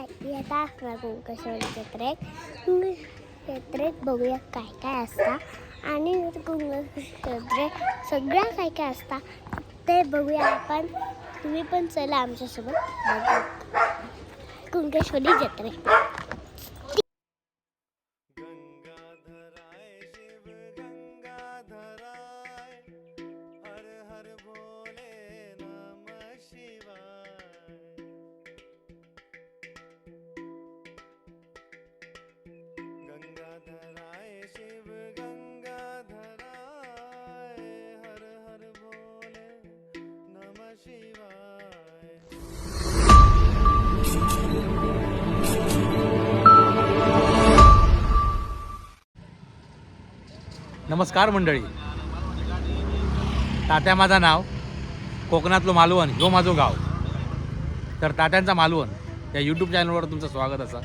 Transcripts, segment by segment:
येता असणार ट्रेक ते ट्रेक बघूया काय? काय असता आणि कुंकेश्वर सगळ्या काय काय असता ते बघूया आपण तुम्ही पण चला आमच्यासोबत बघू कुंकेश्वरी जत्रे नमस्कार मंडळी. तात्या माझा नाव कोकणातलं मालवण ह्यो माझं गाव. तर तात्यांचा मालवण या यूट्यूब चॅनलवर तुमचं स्वागत असा.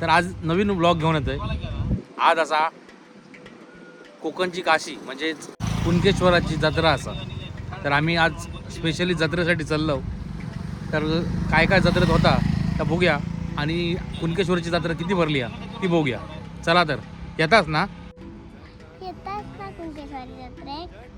तर आज नवीन ब्लॉग घेऊन येतोय. आज असा कोकणची काशी म्हणजेच कुणकेश्वराची जत्रा असा. तर आम्ही आज स्पेशली जत्रेसाठी चाललो. तर काय काय जत्रेत होता त्या बघूया. आणि कुणकेश्वरची जत्रा किती भरली आहे ती बघूया. चला तर येताच ना? ना कुंकेश्वरी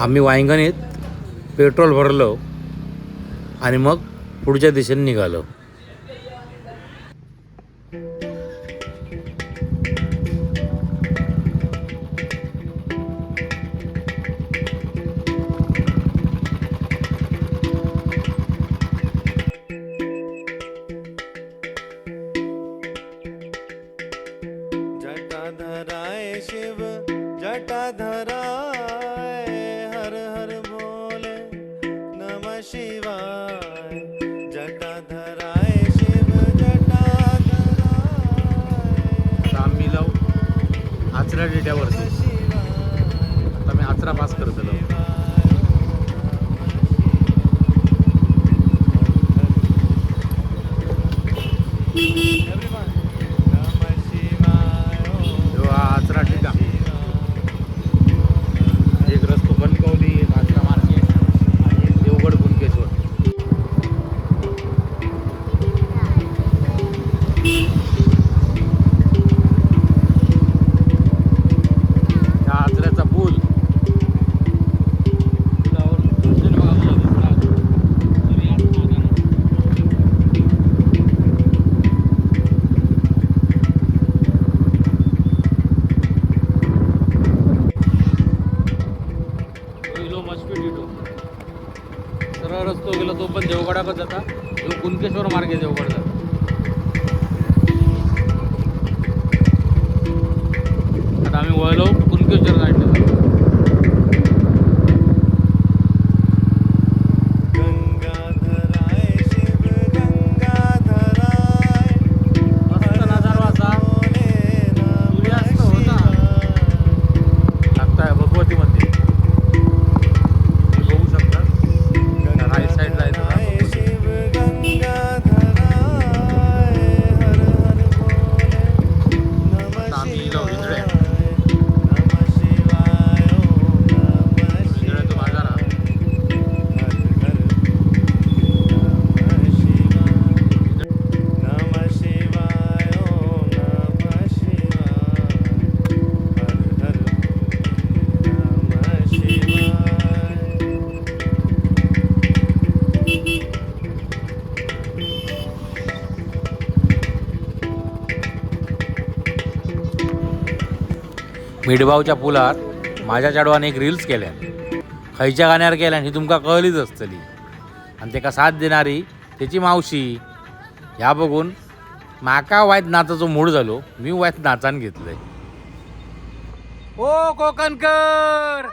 आम्ही वायंगणीत पेट्रोल भरलो आणि मग पुढच्या दिशेने निघालो. जटाधराय शिव जटाधराय लावू डेट्यावरती. आता मी आचरा पास करत तो गेला तो पण देवगडाकडे जाता तो कुणकेश्वर मार्गे देवगड जाता. आता आम्ही वळलो कुणकेश्वर साईडला मिडबावच्या पुलार माझ्या चेडवान एक रील्स केल्यान खयच्या गाण्यावर केल्यान ही तुमका कळलीच असतली. आणि तेका साथ देणारी त्याची मावशी ह्या बघून माका वायत नाचाचो मूड झालो मी वायत नाचान घेतलंय. ओ कोकणकर!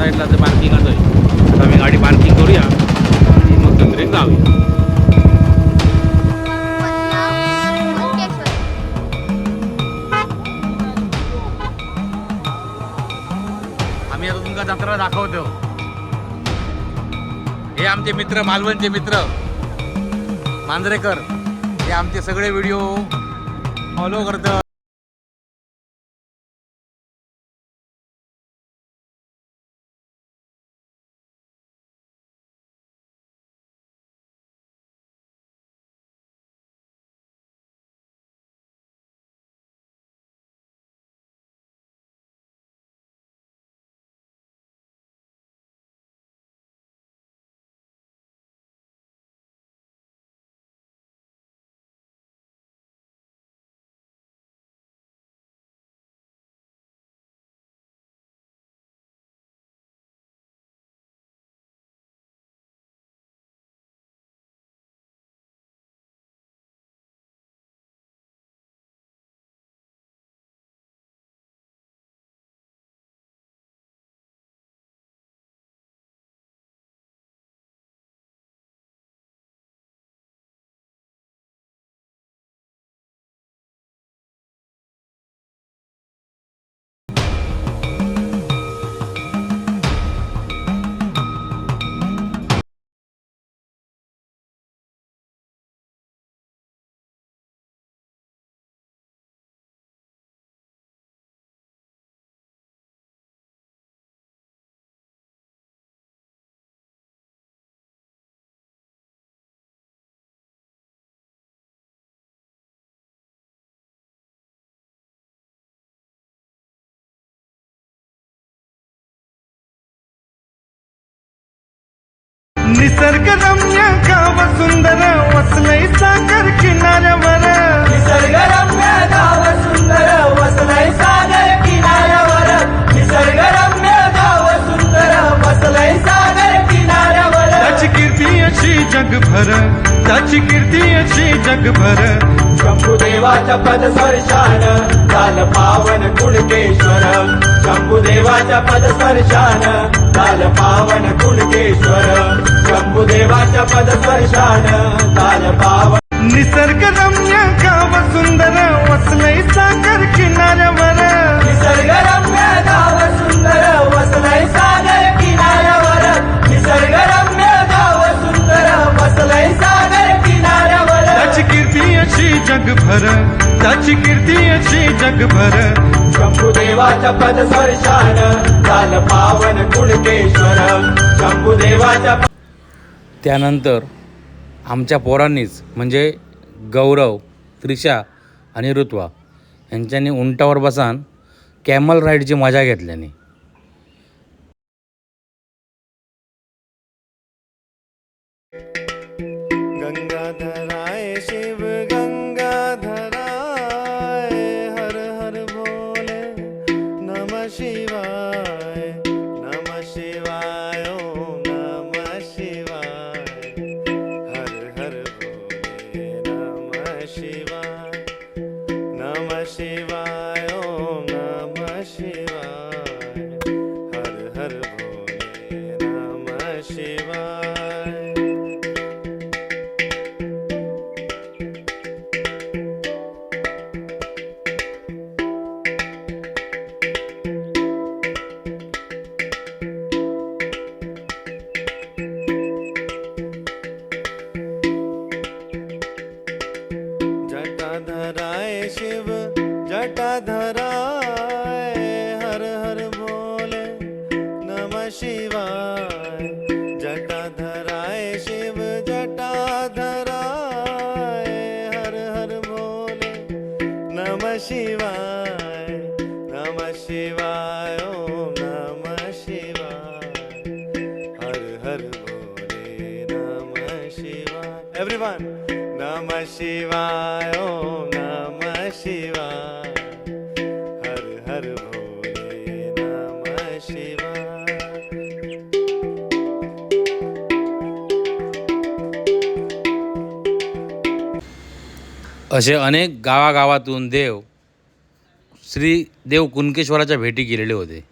साईडला ते पार्किंग आहे. आम्ही गाडी पार्किंग करूया. आणि मग जत्रेत जाऊया. आम्ही आता तुमका जत्रा दाखवतो. हे आमचे मित्र मालवणचे मित्र. मांजरेकर हे आमचे सगळे व्हिडिओ फॉलो करतात. निसर्गरम्य गाव सुंदर वसलय सागर किनाऱ्यावर. निसर्गरम्य गाव सुंदर वसलय सागर किनाऱ्यावर. निसर्गरम्य गाव सुंदर वसलय सागर किनाऱ्यावर. त्याची कीर्ती अशी जगभर त्याची कीर्ती अशी जगभर. शंभुदेवाच्या पदस्पर्शान झालं पावन कुणकेश्वर. शंभुदेवाच्या पदस्पर्शान झालं पावन कुणकेश्वर. शंभुदेवाच्या पदस्पर्शान झालं पावन निसर्गरम्य गाव सुंदर वसलय सागर किनाऱ्यावर. निसर्गरम्य गाव सुंदर वसलय सागर किनाऱ्यावर. निसर्गरम्य गाव सुंदर वसलय सागर किनाऱ्यावर. त्याची कीर्ती अशी जगभर त्याची कीर्ती अशी जगभर. शंभुदेवाच्या पदस्पर्शान झालं पावन कुणकेश्वर शंभुदेवाच्या त्यानंतर आमच्या पोरांनीच म्हणजे गौरव त्रिशा आणि ऋत्वा यांच्यानी उंटावर बसान कॅमल राईडची मजा घेतल्याने. Shiva, Namah Shiva. जटाधराय शिव जटाधरा असे अनेक गावागावातून देव श्री देव कुणकेश्वराच्या भेटी गेलेले होते.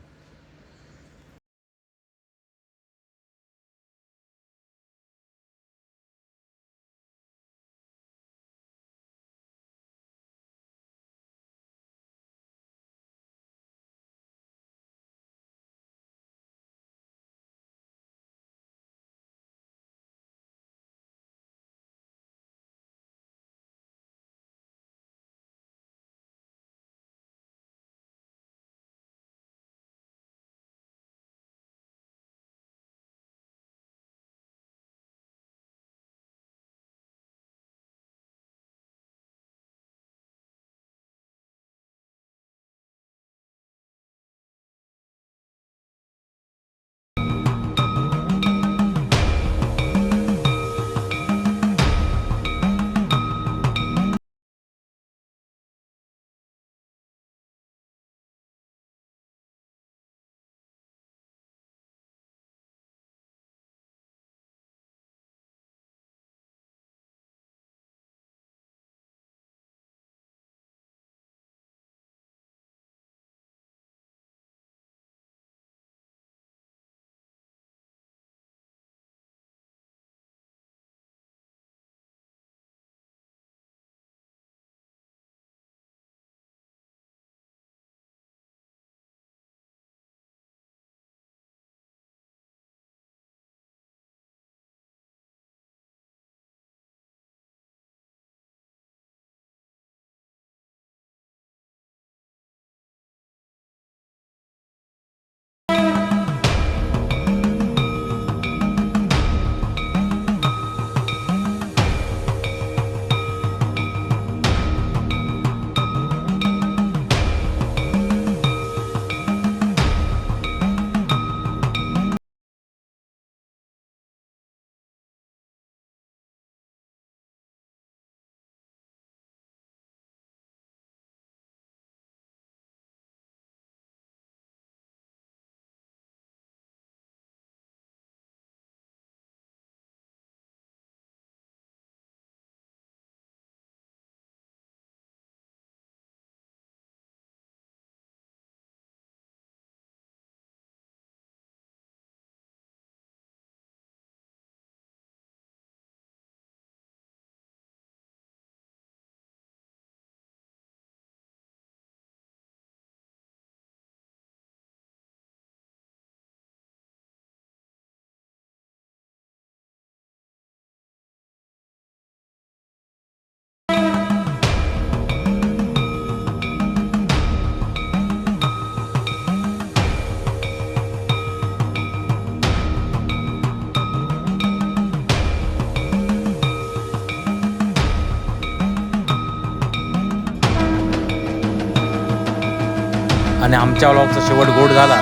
आमच्या व्लॉगचा शेवट गोड झाला.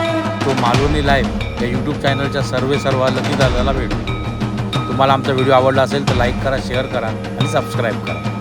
तो मालवणी लाईव्ह या यूट्यूब चॅनलच्या सर्वे सर्व लकी दादाला भेटू. तुम्हाला आमचा व्हिडिओ आवडला असेल तर लाईक करा शेअर करा आणि सबस्क्राईब करा.